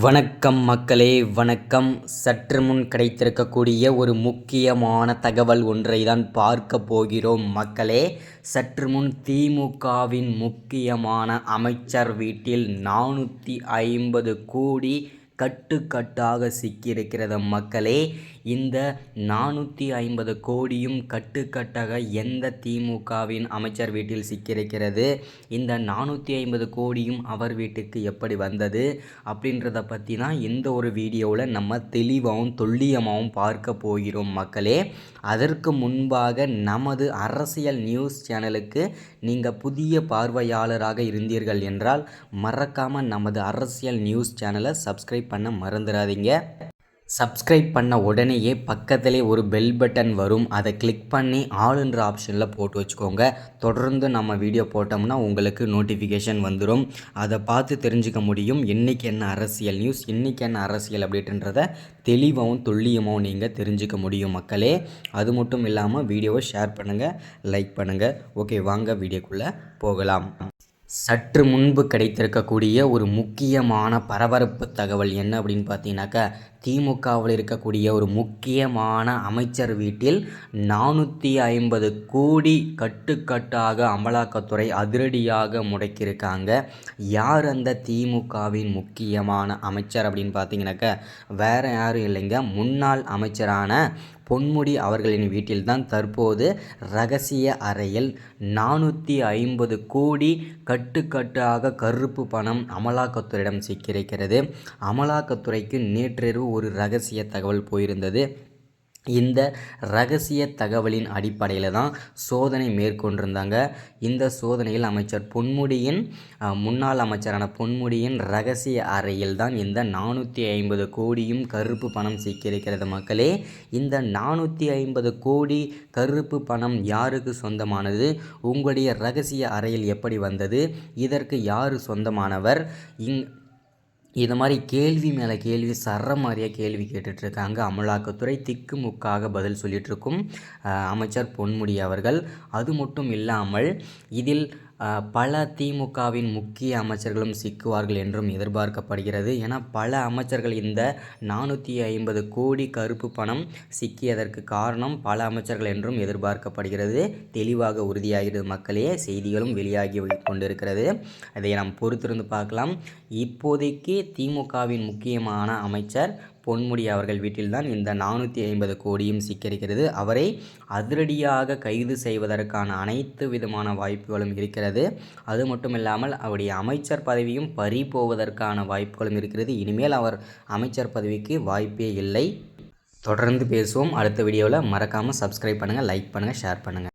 வணக்கம் மக்களே வணக்கம். சற்று முன் கிடைத்திருக்கக்கூடிய ஒரு முக்கியமான தகவல் ஒன்றை தான் பார்க்க போகிறோம் மக்களே. சற்று முன் திமுகவின் முக்கியமான அமைச்சர் வீட்டில் நானூற்றி ஐம்பது கோடி கட்டுக்கட்டாக சிக்கியிருக்கிறது மக்களே. இந்த நானூற்றி ஐம்பது கோடியும் கட்டுக்கட்டாக எந்த திமுகவின் அமைச்சர் வீட்டில் சிக்கியிருக்கிறது? இந்த நானூற்றி ஐம்பது கோடியும் அவர் வீட்டுக்கு எப்படி வந்தது? அப்படின்றத பற்றி தான் இந்த ஒரு வீடியோவில் நம்ம தெளிவாகவும் துல்லியமாகவும் பார்க்க போகிறோம் மக்களே. அதற்கு முன்பாக நமது அரசியல் நியூஸ் சேனலுக்கு நீங்கள் புதிய பார்வையாளராக இருந்தீர்கள் என்றால் மறக்காமல் நமது அரசியல் நியூஸ் சேனலை சப்ஸ்கிரைப் பண்ண மறந்துடாதீங்க. சப்ஸ்கிரைப் பண்ண உடனேயே பக்கத்திலே ஒரு பெல் பட்டன் வரும். அதை கிளிக் பண்ணி ஆளுன்ற ஆப்ஷனில் போட்டு வச்சுக்கோங்க. தொடர்ந்து நம்ம வீடியோ போட்டோம்னா உங்களுக்கு நோட்டிஃபிகேஷன் வந்துடும் அதை பார்த்து தெரிஞ்சுக்க முடியும். இன்றைக்கி என்ன அரசியல் நியூஸ் இன்றைக்கி என்ன அரசியல் அப்படின்றத தெளிவாகவும் துல்லியமாகவும் நீங்கள் தெரிஞ்சுக்க முடியும் மக்களே. அது மட்டும் இல்லாமல் வீடியோவை ஷேர் பண்ணுங்கள் லைக் பண்ணுங்கள் ஓகே வாங்க வீடியோக்குள்ளே போகலாம். சற்று முன்பு கிடைத்திருக்கக்கூடிய ஒரு முக்கியமான பரபரப்பு தகவல் என்ன அப்படின்னு பார்த்தீங்கன்னாக்கா திமுகவில் இருக்கக்கூடிய ஒரு முக்கியமான அமைச்சர் வீட்டில் நானூற்றி ஐம்பது கோடி கட்டுக்கட்டாக அமலாக்கத்துறை அதிரடியாக முடக்கியிருக்காங்க. யார் அந்த திமுகவின் முக்கியமான அமைச்சர் அப்படின்னு பார்த்தீங்கன்னாக்கா வேறு யாரும் இல்லைங்க. முன்னாள் அமைச்சரான பொன்முடி அவர்களின் வீட்டில்தான் தற்போது ரகசிய அறையில் நானூற்றி ஐம்பது கோடி கட்டுக்கட்டாக கருப்பு பணம் அமலாக்கத்துறையிடம் சிக்கியிருக்கிறது. அமலாக்கத்துறைக்கு நேற்றிரவு ஒரு ரகசிய தகவல் போயிருந்தது. இந்த ரகசிய தகவலின் அடிப்படையில் தான் சோதனை மேற்கொண்டிருந்தாங்க. இந்த சோதனையில் அமைச்சர் பொன்முடியின் முன்னாள் அமைச்சரான பொன்முடியின் ரகசிய அறையில் தான் இந்த நானூற்றி ஐம்பது கோடியும் கருப்பு பணம் சிக்கியிருக்கிறது மக்களே. இந்த நானூற்றி ஐம்பது கோடி கருப்பு பணம் யாருக்கு சொந்தமானது? உங்களுடைய ரகசிய அறையில் எப்படி வந்தது? இதற்கு யார் சொந்தமானவர்? இங் இது மாதிரி கேள்வி மேலே கேள்வி சர்ற மாதிரியாக கேள்வி கேட்டுட்ருக்காங்க. அமலாக்கத்துறை திக்கு முக்காக பதில் சொல்லிகிட்ருக்கும் அமைச்சர் பொன்முடி அவர்கள். அது மட்டும் இல்லாமல் இதில் பல திமுகவின் முக்கிய அமைச்சர்களும் சிக்குவார்கள் என்றும் எதிர்பார்க்கப்படுகிறது. என பல அமைச்சர்கள் இந்த நானூற்றி ஐம்பது கோடி கருப்பு பணம் சிக்கியதற்கு காரணம் பல அமைச்சர்கள் என்றும் எதிர்பார்க்கப்படுகிறது. தெளிவாக உறுதியாகிறது மக்களே செய்திகளும் வெளியாகி கொண்டிருக்கிறது. அதை நாம் பொறுத்திருந்து பார்க்கலாம். இப்போதைக்கு திமுகவின் முக்கியமான அமைச்சர் பொன்முடி அவர்கள் வீட்டில்தான் இந்த நானூற்றி ஐம்பது கோடியும் சிக்கியிருக்கிறது. அவரை அதிரடியாக கைது செய்வதற்கான அனைத்து விதமான வாய்ப்புகளும் இருக்கிறது. அது மட்டும் இல்லாமல் அவருடைய அமைச்சர் பதவியும் பறி போவதற்கான வாய்ப்புகளும் இருக்கிறது. இனிமேல் அவர் அமைச்சர் பதவிக்கு வாய்ப்பே இல்லை. தொடர்ந்து பேசுவோம். அடுத்த வீடியோவில் மறக்காமல் சப்ஸ்கிரைப் பண்ணுங்கள் லைக் பண்ணுங்கள் ஷேர் பண்ணுங்கள்